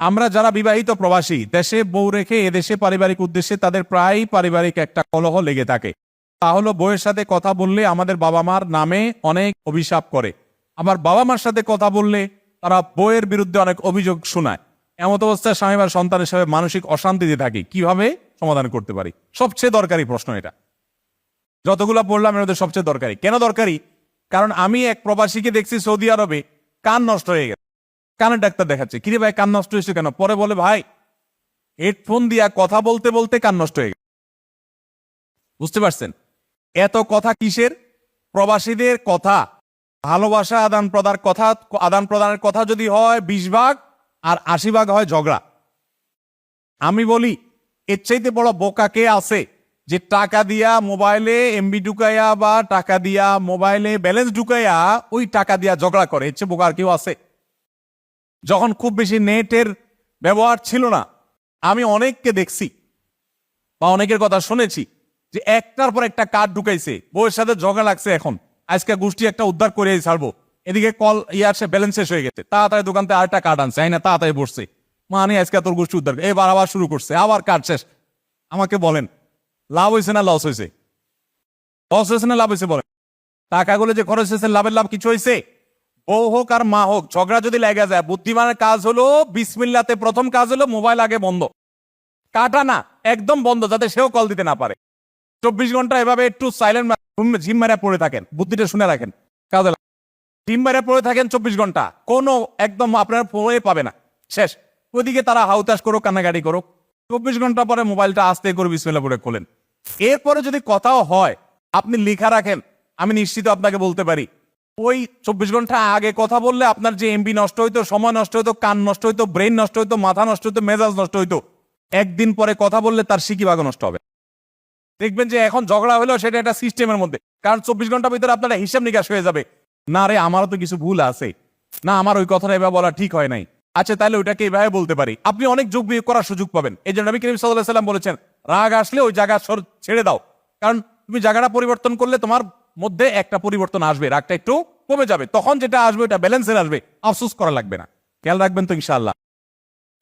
আমরা যারা বিবাহিত প্রবাসী, দেশে বউ রেখে এদেশে পারিবারিক উদ্দেশ্যে তাদের প্রায় পারিবারিক একটা কলহ লেগে থাকে। তা হলো বউয়ের সাথে কথা বললে আমাদের বাবা মার নামে অনেক অভিশাপ করে। আবার বাবা মার সাথে কথা বললে তারা বউয়ের বিরুদ্ধে অনেক অভিযোগ শোনায়। এমত অবস্থায় স্বামী বা সন্তান হিসাবে মানসিক অশান্তিতে থাকি, কীভাবে সমাধান করতে পারি? সবচেয়ে দরকারি প্রশ্ন এটা। যতগুলো পড়লাম, এর সবচেয়ে দরকারি। কেন দরকারি? কারণ আমি এক প্রবাসীকে দেখছি সৌদি আরবে, কান নষ্ট হয়ে গেছে। কানের ডাক্তার দেখাচ্ছে। কিরে ভাই, কান নষ্ট হয়েছে কেন? পরে বলে, ভাই, হেডফোন দিয়া কথা বলতে বলতে কান নষ্ট হয়ে বুঝতে পারছেন? এত কথা কিসের? প্রবাসীদের কথা। ভালোবাসা আদান প্রদান কথা, আদান প্রদানের কথা যদি হয় বিশ ভাগ, আর আশি ভাগ হয় ঝগড়া। আমি বলি, এর চাইতে বড় বোকা কে আছে যে টাকা দিয়া মোবাইলে এমবি ঢুকাইয়া বা টাকা দিয়া মোবাইলে ব্যালেন্স ঢুকাইয়া ওই টাকা দিয়া ঝগড়া করে? এর চেয়ে বোকা আর কেউ আছে? যখন খুব বেশি নেটের ব্যবহার ছিল না, আমি অনেককে দেখছি বা অনেকের কথা শুনেছি যে একটার পর একটা কার্ড ঢুকাইছে, বউয়ের সাথে ঝগড়া লাগছে এখন। আজকে গোষ্ঠী একটা উদ্ধার করে ছাড়বো। এদিকে কল ইয়ে আসে ব্যালেন্স শেষ হয়ে গেছে। তাড়াতাড়ি দোকান থেকে আরেকটা কার্ড আনছে না তাড়াতাড়ি বসছে। মানে আজকে তোর গোষ্ঠী উদ্ধার। এবার আবার শুরু করছে, আবার কার্ড শেষ। আমাকে বলেন, লাভ হয়েছে না লস হয়েছে? লস হয়েছে না লাভ হয়েছে বলেন? টাকাগুলো যে খরচ হয়েছে, লাভের লাভ কিছু হয়েছে? বউ হোক আর মা হোক, ঝগড়া যদি লেগে যায়, বুদ্ধিমানের কাজ হলো বিসমিল্লাতে প্রথম কাজ হলো মোবাইল আগে বন্ধ। কাটা না একদম বন্ধ, যাতে সেও কল দিতে না পারে। চব্বিশ ঘণ্টা এভাবে একটু সাইলেন্ট ঝিম মারা পড়ে থাকেন, বুদ্ধিটা শুনে রাখেন। কাজে। ঝিম মারা পড়ে থাকেন চব্বিশ ঘণ্টা, কোনো একদম আপনার ফোনে পাবে না। শেষ। ওইদিকে তারা হাউতাস করুক, কান্নাকাটি করুক। চব্বিশ ঘণ্টা পরে মোবাইলটা আস্তে করে বিসমিল্লা পড়ে খোলেন। এরপরে যদি কথাও হয়, আপনি লিখা রাখেন, আমি নিশ্চিত আপনাকে বলতে পারি ওই চব্বিশ ঘণ্টা আগে কথা বললে আপনার যে এমবি নষ্ট হইতো, সময় নষ্ট হইতো, কান নষ্ট হইতো ব্রেন নষ্ট হইতো, মাথা নষ্ট হইতো, মেজাজ নষ্ট হইতো, একদিন পরে কথা বললে তার সিকিবাগ নষ্ট হবে। দেখবেন যে এখন ঝগড়া হলেও সেটা একটা সিস্টেমের মধ্যে, কারণ চব্বিশ ঘণ্টার ভিতরে আপনারা হিসাব নিকাশ হয়ে যাবে। না রে, আমারও তো কিছু ভুল আছে। না, আমার ওই কথাটা এভাবে বলা ঠিক হয় নাই। আচ্ছা তাহলে ওইটাকে এইভাবে বলতে পারি। আপনি অনেক যোগ বিয়োগ করার সুযোগ পাবেন। এই জন্য নবী করিম সাল্লাহ সাল্লাম বলেছেন, রাগ আসলে ওই জায়গা ছেড়ে দাও। কারণ তুমি জায়গাটা পরিবর্তন করলে তোমার মধ্যে একটা পরিবর্তন আসবে, রাগটা একটু কমে যাবে। তখন যেটা আসবে, ওটা ব্যালেন্সের আসবে। আফসোস করা লাগবে না। খেয়াল রাখবেন তো ইনশাল্লাহ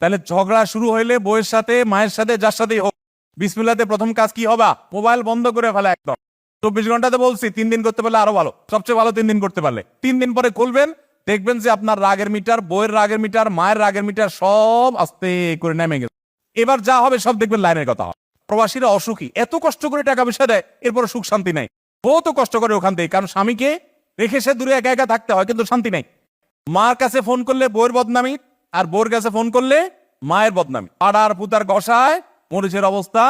তাহলে ঝগড়া শুরু হইলে বউয়ের সাথে, মায়ের সাথে, যার সাথেই হোক, বিসমিল্লাতে প্রথম কাজ কি হবে? মোবাইল বন্ধ করে ফেলা একদম। চব্বিশ ঘন্টাতে বলছি, তিন দিন করতে পারলে আরও ভালো। সবচেয়ে ভালো তিন দিন করতে পারলে। তিন দিন পরে খুলবেন, দেখবেন যে আপনার রাগের মিটার বইয়ের রাগের মিটার, মায়ের রাগের মিটার সব আস্তে করে নেমে গেছে। এবার যা হবে সব দেখবেন লাইনের কথা প্রবাসীরা অসুখী, এত কষ্ট করে টাকা পয়সা দেয় এরপরে সুখ শান্তি নাই। বউ তো কষ্ট করে ওখান থেকে, কারণ স্বামীকে রেখে সে দূরে একা একা থাকতে হয়, কিন্তু শান্তি নাই। মার কাছে ফোন করলে বউয়ের বদনামি, আর বউর কাছে ফোন করলে মায়ের বদনামি। পাড়ার পুতার গসায় মরিচের অবস্থা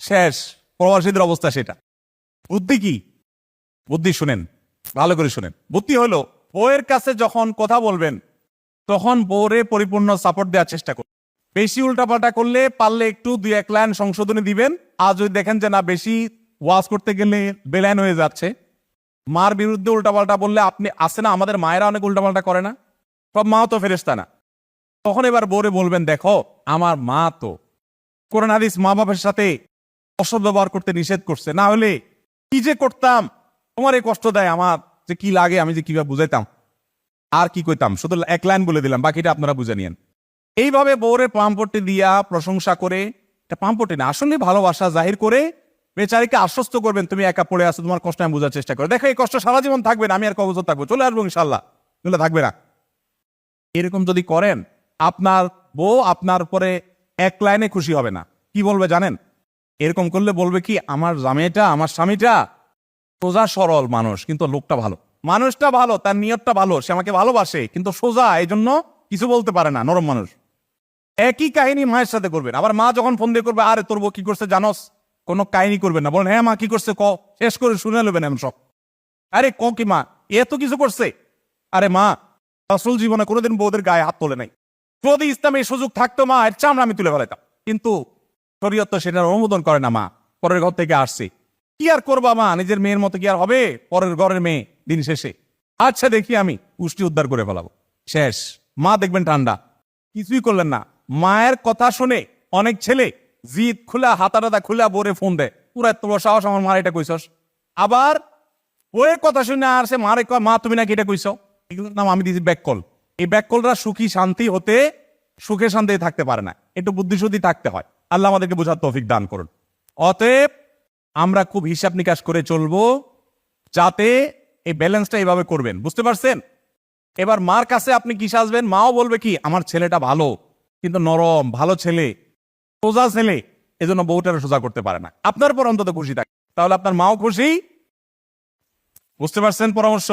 শেষ, প্রবাসীদের অবস্থা সেটা। বুদ্ধি কি? বুদ্ধি শুনেন, ভালো করে শুনেন। বুদ্ধি হলো, বউয়ের কাছে যখন কথা বলবেন, তখন বউরে পরিপূর্ণ সাপোর্ট দেওয়ার চেষ্টা করুন। বেশি উল্টাপাল্টা করলে পারলে একটু দুই এক লাইন সংশোধনী দিবেন, আর যদি দেখেন যে না, বেশি ওয়াজ করতে গেলে বেলাইন হয়ে যাচ্ছে। মার বিরুদ্ধে উল্টাপাল্টা বললে আপনি আসে না, আমাদের মায়েরা অনেক উল্টাপাল্টা করে না। সব মাও তো ফেরেস্তা না। তখন এবার বোরে বলবেন, দেখো, আমার মা তো কোরআন হাদিস মা বাবার সাথে অসৎ ব্যবহার করতে নিষেধ করছে। না হলে কি যে করতাম? তোমার এই কষ্ট দেয় আমার, যে কি লাগে আমি যে কীভাবে বুঝাইতাম? আর কি কইতাম? শুধু এক লাইন বলে দিলাম, বাকিটা আপনারা বুঝে নিয়েন। এইভাবে বউরে পাম্পটি দিয়া প্রশংসা করে, এটা পাম্পটি না, আসলে ভালোবাসা জাহির করে বেচারিকে আশ্বস্ত করবেন, তুমি একা পড়ে আসো তোমার কষ্ট আমি বোঝার চেষ্টা করো। দেখো, এই কষ্ট সারা জীবন থাকবে না, আমি আর কবজর থাকব। চলে আসব ইনশাল্লাহ চলে থাকবে না। এরকম যদি করেন, আপনার বউ আপনার পরে এক লাইনে খুশি হবে না। কি বলবে জানেন? এরকম করলে বলবে কি, আমার জামাইটা, আমার স্বামীটা সোজা সরল মানুষ, কিন্তু লোকটা ভালো। মানুষটা ভালো, তার নিয়তটা ভালো, সে আমাকে ভালোবাসে, কিন্তু সোজা এই জন্য কিছু বলতে পারে না, নরম মানুষ। একই কাহিনী মায়ের সাথে করবেন। আবার মা যখন ফোন দিয়ে করবে, আরে, তোর বউ কি করছে জানোস? কোনো কাহিনী করবেন না। বলেন হ্যাঁ মা, কি করছে? ক, শেষ করে শুনে নেবেন এমন সব। আরে, ক কি মা? এ তো কিছু করছে। আরে মা আসল জীবনে কোনোদিন বউদের গায়ে হাত তোলে নাই। যদি ইসলামে এই সুযোগ থাকতো মা, এর চামড়া আমি তুলে ফেলাইতাম। কিন্তু শরীয়ত তো সেটার অনুমোদন করে না মা, পরের ঘর থেকে আসছে। কি আর করবা মা? নিজের মেয়ের মতো কি আর হবে? পরের ঘরের মেয়ে, দিন শেষে। আচ্ছা দেখি আমি পুষ্টি উদ্ধার করে ফেলাবো। শেষ। মা, দেখবেন ঠান্ডা। কিছুই করলেন না। মায়ের কথা শুনে অনেক ছেলে জিদ খুলা হাতাটাতা খুলা বোরে ফোন দেয় পুরা বড় সাহস আমার মার, এটা কইছস? আবার বইয়ের কথা শুনে আর সে মারে কয়, মা, তুমি নাকি এটা কইছ? এগুলোর নাম আমি দিয়েছি ব্যাক কল এই ব্যাককলরা সুখী, শান্তি হতে, সুখে শান্তি থাকতে পারে না। একটু বুদ্ধিশুদ্ধি থাকতে হয়। আল্লাহ আমাদেরকে বোঝার তৌফিক দান করুন। অতএব আমরা খুব হিসাব নিকাশ করে চলবো, যাতে এই ব্যালেন্সটা এইভাবে করবেন। বুঝতে পারছেন? এবার মার কাছে আপনি কি সাজবেন মাও বলবে কি, আমার ছেলেটা ভালো, কিন্তু নরম, ভালো ছেলে। সোজা ছেলে, এজন্য বউটারে সোজা করতে পারে না। আপনার পর অন্তত খুশি থাকে। তাহলে আপনার মাও খুশি? বুঝতে পারছেন পরামর্শ?